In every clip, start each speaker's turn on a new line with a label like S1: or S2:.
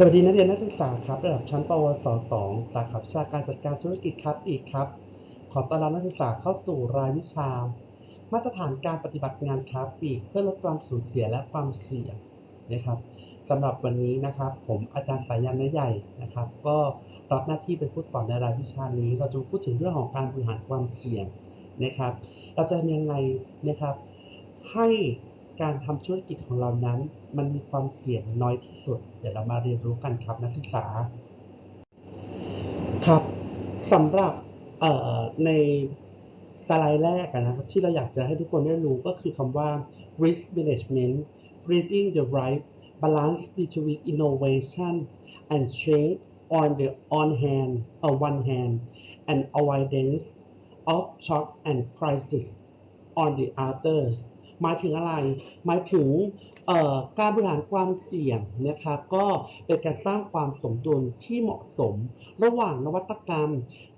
S1: สวัสดีนักเรียนนักศึกษาครับระดับชั้นปวส 2 สาขาวิชาการจัดการธุรกิจครับอีกครับ ขอต้อนรับนักศึกษาเข้าสู่รายวิชา มาตรฐานการปฏิบัติงานครับปีก เพื่อลดความสูญเสียและความเสี่ยงนะครับสำหรับวันนี้นะครับ ผมอาจารย์สายันนใหญ่นะครับ ก็รับหน้าที่เป็นผู้สอนในรายวิชานี้ เราจะพูดถึงเรื่องของการบริหารความเสี่ยงนะครับ เราจะทำยังไงนะครับ ให้ การทำธุรกิจของเรานั้น มันมีความเสี่ยงน้อยที่สุด เดี๋ยวเรามาเรียนรู้กันครับนักศึกษา ครับสำหรับในสไลด์แรกนะครับที่เราอยากจะให้ทุกคนได้รู้ก็คือคำว่า risk management reading the right balance between innovation and change on the on hand on one hand and avoidance of shock and crisis on the others หมายถึงอะไร หมายถึงการบริหารความเสี่ยงนะครับก็เป็นการสร้างความสมดุลที่เหมาะสม ระหว่างนวัตกรรม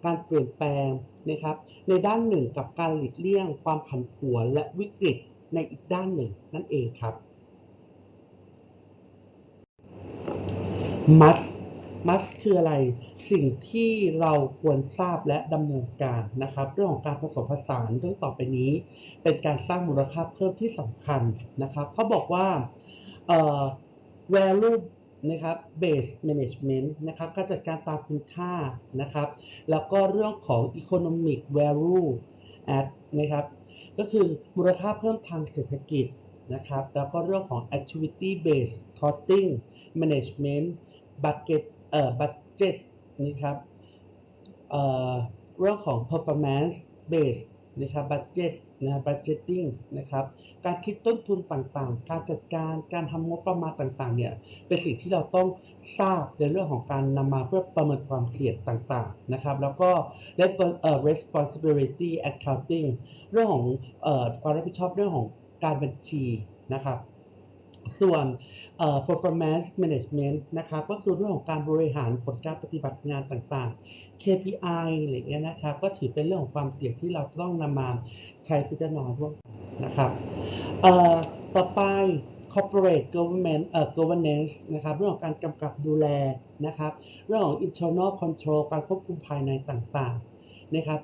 S1: การเปลี่ยนแปลงนะครับ ในด้านหนึ่งกับการหลีกเลี่ยง ความผันผวนและวิกฤตในอีกด้านหนึ่งนั่นเองครับ must must คืออะไร สิ่งที่เราควรทราบและดำเนินการนะครับ เรื่องของการผสมผสานเรื่องต่อไปนี้ เป็นการสร้างมูลค่าเพิ่มที่สำคัญนะครับเขาบอกว่าเอ่อ value นะครับ base management นะครับ การจัดการตามคุณค่านะครับ แล้วก็เรื่องของ economic value add นะครับ ก็คือมูลค่าเพิ่มทางเศรษฐกิจนะครับ แล้วก็เรื่องของ activity based costing management budget เอ่อ budget นะครับเอ่อเรื่องของ performance base นะครับ budget นะ budgeting นะครับ การคิดต้นทุนต่างๆ การจัดการ การทำงบประมาณต่างๆ เนี่ย เป็นสิ่งที่เราต้องทราบในเรื่องของการนำมาเพื่อประเมินความเสี่ยงต่างๆ นะครับ แล้วก็ responsibility accounting เรื่องของเอ่อความรับผิดชอบเรื่องของการบัญชีนะครับ ส่วน performance management นะครับก็คือเรื่องของการบริหารผลการปฏิบัติงานต่างๆ KPI อะไรอเงี้ยนะครับก็ถือเป็นเรื่องของความเสี่ยงที่เราต้องนำมาใช้พิจารณาร่วมกันะครับต่อไป corporate government เอ่อ governance นะครับ เรื่องของการกำกับดูแลนะครับ เรื่องของ internal control การควบคุมภายในต่างๆ นะครับ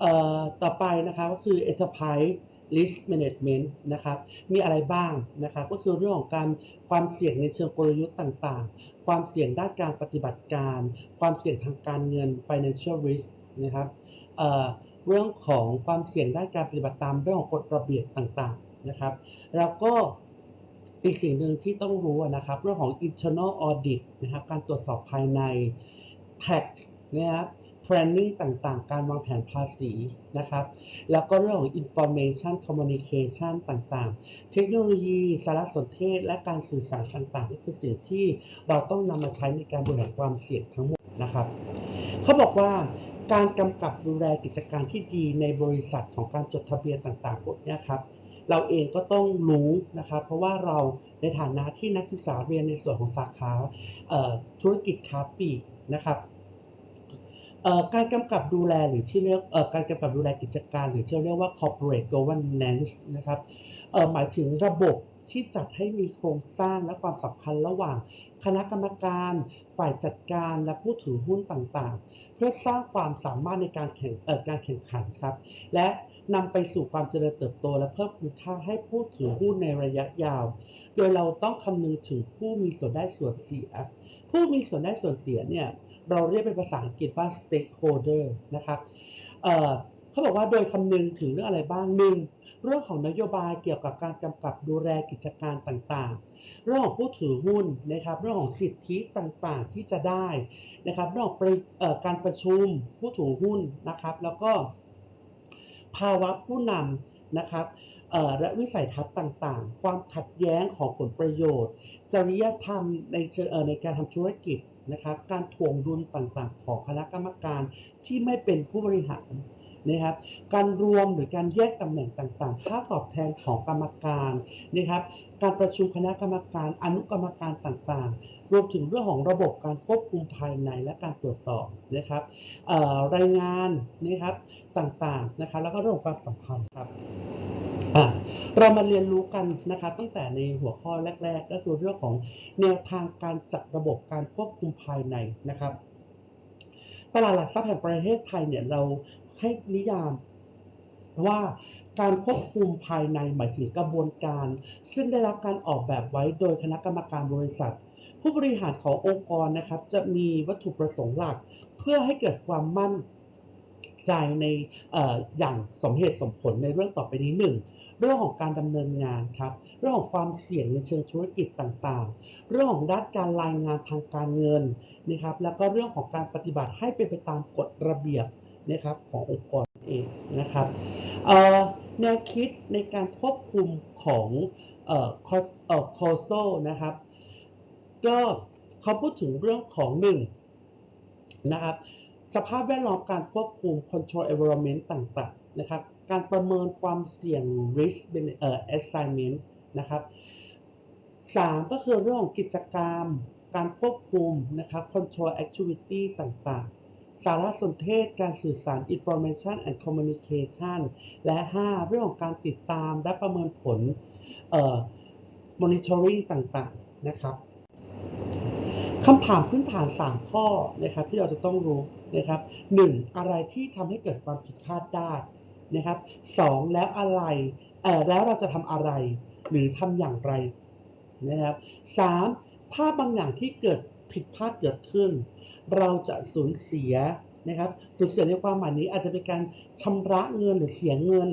S1: เอ่อ ต่อไปนะครับก็คือ enterprise risk management นะครับ มีอะไรบ้างนะครับ ก็คือเรื่องของการความเสี่ยงในเชิงกลยุทธ์ต่างๆ ความเสี่ยงด้านการปฏิบัติการ ความเสี่ยงทางการเงิน financial risk นะครับเเรื่องของความเสี่ยงด้านการปฏิบัติตามเรื่องของกฎระเบียบต่างๆนะครับ แล้วก็อีกสิ่งหนึ่งที่ต้องรู้นะครับ เรื่องของ internal audit นะครับ การตรวจสอบภายใน tax นะครับ planning ต่างๆ การวางแผนภาษีนะครับ แล้วก็เรื่องของ information communication ต่างๆ เทคโนโลยี สารสนเทศ และการสื่อสารต่างๆนี่คือสิ่งที่เราต้องนำมาใช้ในการบริหารความเสี่ยงทั้งหมดนะครับ เขาบอกว่าการกำกับดูแลกิจการที่ดีในบริษัทของการจดทะเบียนต่างๆพวกนี้ครับเราเองก็ต้องรู้นะครับ เพราะว่าเราในฐานะที่นักศึกษาเรียนในส่วนของสาขาธุรกิจค้าปลีกนะครับ การกำกับดูแลหรือที่เรียกการกำกับดูแลกิจการ หรือที่เรียกว่า corporate governance นะครับหมายถึงระบบที่จัดให้มีโครงสร้างและความสัมพันธ์ระหว่าง คณะกรรมการ ฝ่ายจัดการและผู้ถือหุ้นต่างๆ เพื่อสร้างความสามารถในการแข่งการแข่งขันครับ และนำไปสู่ความเจริญเติบโต และเพิ่มคุณค่าให้ผู้ถือหุ้นในระยะยาว โดยเราต้องคำนึงถึงผู้มีส่วนได้ส่วนเสีย ผู้มีส่วนได้ส่วนเสียเนี่ย เราเรียกเป็นภาษาอังกฤษว่า stakeholder นะครับเเขาบอกว่าโดยคำนึงถึงเรื่องอะไรบ้างหนึ่งเรื่องของนโยบายเกี่ยวกับการกำกับดูแลกิจการต่างๆ เรื่องของผู้ถือหุ้นนะครับ เรื่องของสิทธิต่างๆที่จะได้นะครับ เรื่องของการประชุมผู้ถือหุ้นนะครับ แล้วก็ภาวะผู้นำนะครับและวิสัยทัศน์ต่างๆ ความขัดแย้งของผลประโยชน์ จริยธรรมในในการทำธุรกิจ นะครับ การถ่วงดุลต่างๆ ของคณะกรรมการที่ไม่เป็นผู้บริหารนะครับ การรวมหรือการแยกตำแหน่งต่างๆ ค่าตอบแทนของกรรมการนะครับ การประชุมคณะกรรมการอนุกรรมการต่างๆ รวมถึงเรื่องของระบบการควบคุมภายในและการตรวจสอบนะครับรายงานนะครับต่างๆนะครับ แล้วก็เรื่องของความสัมพันธ์ครับ เรามาเรียนรู้กันนะครับตั้งแต่ในหัวข้อแรก ๆ ก็คือเรื่องของแนวทางการจัดระบบการควบคุมภายในนะครับ ตลาดหลักทรัพย์แห่งประเทศไทยเนี่ยเราให้นิยามว่าการควบคุมภายในหมายถึงกระบวนการ ซึ่งได้รับการออกแบบไว้โดยคณะกรรมการบริษัท ผู้บริหารขององค์กรนะครับ จะมีวัตถุประสงค์หลัก เพื่อให้เกิดความมั่นใจในเอออย่างสมเหตุสมผลในเรื่องต่อไปนี้หนึ่ง เรื่องของการดำเนินงานครับ เรื่องของความเสี่ยงในเชิงธุรกิจต่างๆ เรื่องของด้านการรายงานทางการเงินนะครับ แล้วก็เรื่องของการปฏิบัติให้เป็นไปตามกฎระเบียบนะครับขององค์กรเองนะครับแนวคิดในการควบคุมของคอสเอ่อคอโซนะครับ ก็เขาพูดถึงเรื่องของหนึ่งนะครับสภาพแวดล้อมการควบคุม control environment ต่างๆ นะครับ การประเมินความเสี่ยง risk เอ่อ assignment นะครับสามก็คือเรื่องของกิจกรรม การควบคุมนะครับ control activity ต่างๆ สารสนเทศการสื่อสาร information and communication และ 5 เรื่องของการติดตามและประเมินผลเอ่อ monitoring ต่างๆ นะครับคำถามพื้นฐาน 3 ข้อนะครับที่เราจะต้องรู้นะครับ 1. อะไรที่ทำให้เกิดความผิดพลาดได้ นะครับ 2. แล้วอะไรเออแล้วเราจะทำอะไร หรือทำอย่างไรนะครับ 3. ถ้าบางอย่างที่เกิดผิดพลาดเกิดขึ้น เราจะสูญเสียนะครับสูญเสียในความหมายนี้อาจจะเป็นการชำระเงินหรือเสียเงิน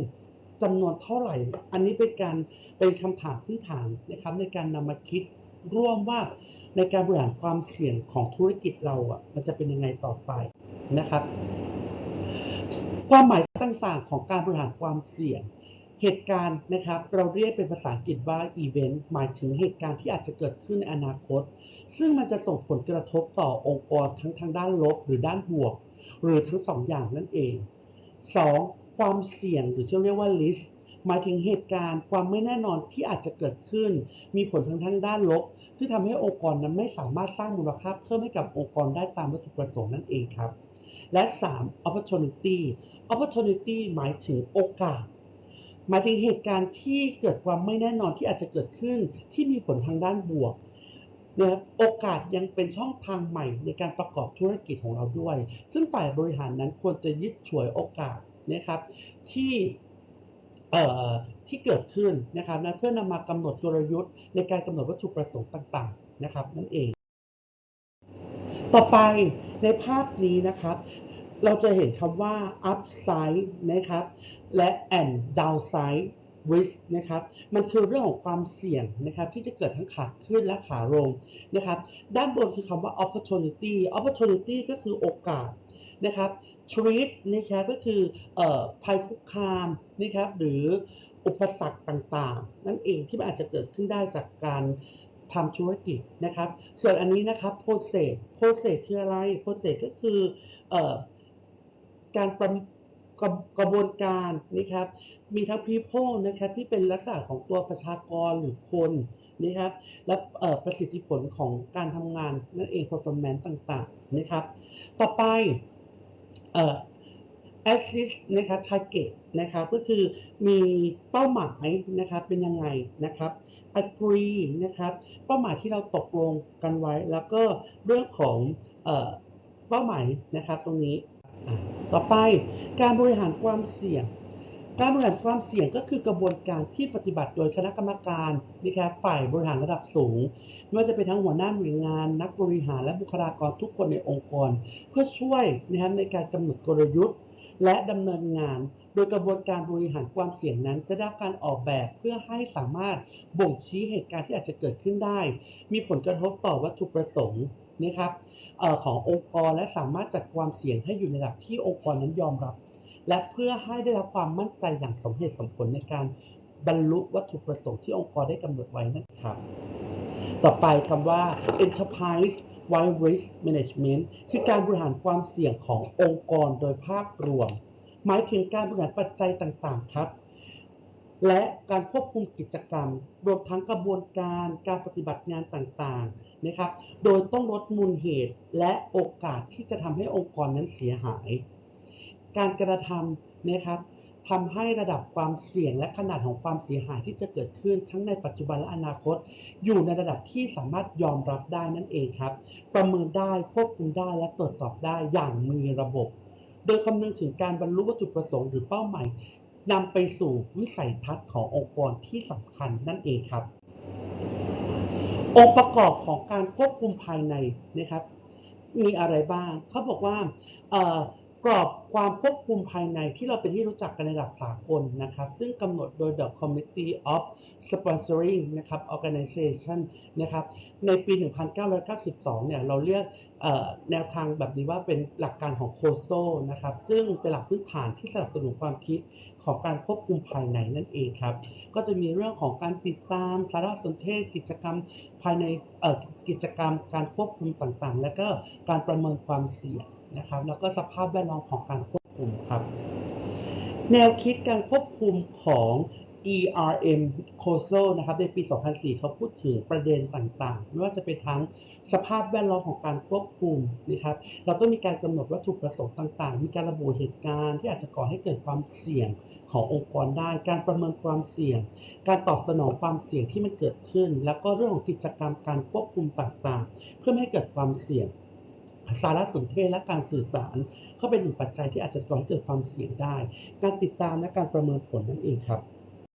S1: จำนวนเท่าไหร่ อันนี้เป็นการเป็นคำถามพื้นฐานนะครับ ในการนำมาคิดร่วมว่าในการบริหารความเสี่ยงของธุรกิจเราอะมันจะเป็นยังไงต่อไปนะครับ ความหมายต่างๆ ของการบริหารความเสี่ยง เหตุการณ์นะครับ เราเรียกเป็นภาษาอังกฤษว่า event หมายถึงเหตุการณ์ที่อาจจะเกิดขึ้นในอนาคต ซึ่งมันจะส่งผลกระทบต่อองค์กรทั้งทางด้านลบหรือด้านบวก หรือทั้งสองอย่างนั่นเอง 2. ความเสี่ยงหรือที่เรียกว่า risk หมายถึงเหตุการณ์ความไม่แน่นอนที่อาจจะเกิดขึ้น มีผลทางทางด้านลบ ที่ทำให้องค์กรนั้นไม่สามารถสร้างมูลค่าเพิ่มให้กับองค์กรได้ตามวัตถุประสงค์นั่นเองครับ และ 3. opportunity opportunity หมายถึงโอกาส หมายถึงเหตุการณ์ที่เกิดความไม่แน่นอนที่อาจจะเกิดขึ้นที่มีผลทางด้านบวกนะครับโอกาสยังเป็นช่องทางใหม่ในการประกอบธุรกิจของเราด้วย ซึ่งฝ่ายบริหารนั้นควรจะยึดฉวยโอกาสนะครับที่ที่เกิดขึ้นนะครับนะเพื่อนำมากำหนดกลยุทธ์ในการกำหนดวัตถุประสงค์ต่าง ๆ นะครับ นั่นเอง ต่อไป ในภาพนี้นะครับ เราจะเห็นคำว่า upside นะครับ และ and downside risk นะครับ มันคือเรื่องของความเสี่ยงนะครับที่จะเกิดทั้งขาขึ้นและขาลงนะครับ ด้านบนคือคำว่า opportunity opportunity ก็คือโอกาสนะครับ threat นะครับก็คือเอ่อภัยคุกคามนะครับหรืออุปสรรคต่างๆ นั่นเองที่มันอาจจะเกิดขึ้นได้จากการ ทำธุรกิจนะครับ ส่วนอันนี้นะครับ process process คืออะไร process ก็คืออการประกระกระบวนการนะครับ มีทั้ง people นะครับที่เป็นลักษณะของตัวประชากรหรือคนนะครับ และประสิทธิผลของการทำงานนั่นเอง performance ต่างๆนะครับ ต่อไป assist นะครับ target นะครับ ก็คือมีเป้าหมายนะครับ เป็นยังไงนะครับ agree นะครับเป้าหมายที่เราตกลงกันไว้ แล้วก็เรื่องของเป้าหมายนะครับตรงนี้ต่อไปการบริหารความเสี่ยง การบริหารความเสี่ยงก็คือกระบวนการที่ปฏิบัติโดยคณะกรรมการนะครับฝ่ายบริหารระดับสูงไม่ว่าจะเป็นทั้งหัวหน้าหน่วยงาน นักบริหารและบุคลากรทุกคนในองค์กร เพื่อช่วยนะครับในการกำหนดกลยุทธ์ และดำเนินงาน โดยกระบวนการบริหารความเสี่ยงนั้น จะได้รับการออกแบบเพื่อให้สามารถบ่งชี้เหตุการณ์ที่อาจจะเกิดขึ้นได้ มีผลกระทบต่อวัตถุประสงค์นะครับออขององค์กรและสามารถจัดความเสี่ยงให้อยู่ในระดับที่องค์กรนั้นยอมรับ และเพื่อให้ได้รับความมั่นใจอย่างสมเหตุสมผลในการบรรลุวัตถุประสงค์ที่องค์กรได้กำหนดไว้นะครับ ต่อไปคำว่า enterprise wide risk management คือการบริหารความเสี่ยงขององค์กรโดยภาพรวม หมายถึงการบริหารปัจจัยต่างๆครับ และการควบคุมกิจกรรม รวมทั้งกระบวนการการปฏิบัติงานต่างๆนะครับ โดยต้องลดมูลเหตุและโอกาสที่จะทำให้องค์กรนั้นเสียหาย การกระทำนะครับทำให้ระดับความเสี่ยงและขนาดของความเสียหายที่จะเกิดขึ้นทั้งในปัจจุบันและอนาคต อยู่ในระดับที่สามารถยอมรับได้นั่นเองครับ ประเมินได้ควบคุมได้และตรวจสอบได้อย่างมีระบบ โดยคำนึงถึงการบรรลุวัตถุประสงค์หรือเป้าหมายนำไปสู่วิสัยทัศน์ขององค์กรที่สำคัญนั่นเองครับ องค์ประกอบของการควบคุมภายในนะครับ มีอะไรบ้างเขาบอกว่า กรอบความควบคุมภายในที่เราเป็นที่รู้จักกันในระดับสากลนะครับ ซึ่งกำหนดโดย The Committee of Sponsoring นะครับ Organization นะครับ ในปี 1992 เนี่ย เราเรียกแนวทางแบบนี้ว่าเป็นหลักการของโคโซนะครับ ซึ่งเป็นหลักพื้นฐานที่สนับสนุนความคิดของการควบคุมภายในนั่นเองครับ ก็จะมีเรื่องของการติดตามสารสนเทศกิจกรรมภายในกิจกรรมการควบคุมต่างๆ แล้วก็การประเมินความเสี่ยง นะครับ แล้วก็สภาพแวดล้อมของการควบคุมครับ แนวคิดการควบคุมของ ERM COSO นะครับในปี 2004 เขาพูดถึงประเด็นต่างๆ ไม่ว่าจะเป็นทั้งสภาพแวดล้อมของการควบคุมนะครับ เราต้องมีการกำหนดวัตถุประสงค์ต่างๆ มีการระบุเหตุการณ์ที่อาจจะก่อให้เกิดความเสี่ยงขององค์กรได้ การประเมินความเสี่ยง การตอบสนองความเสี่ยงที่มันเกิดขึ้น แล้วก็เรื่องของกิจกรรมการควบคุมต่างๆ เพื่อไม่ให้เกิดความเสี่ยง สารสนเทศและการสื่อสาร ก็เป็นหนึ่งปัจจัยที่อาจจะก่อให้เกิดความเสี่ยงได้ การติดตามและการประเมินผลนั่นเองครับ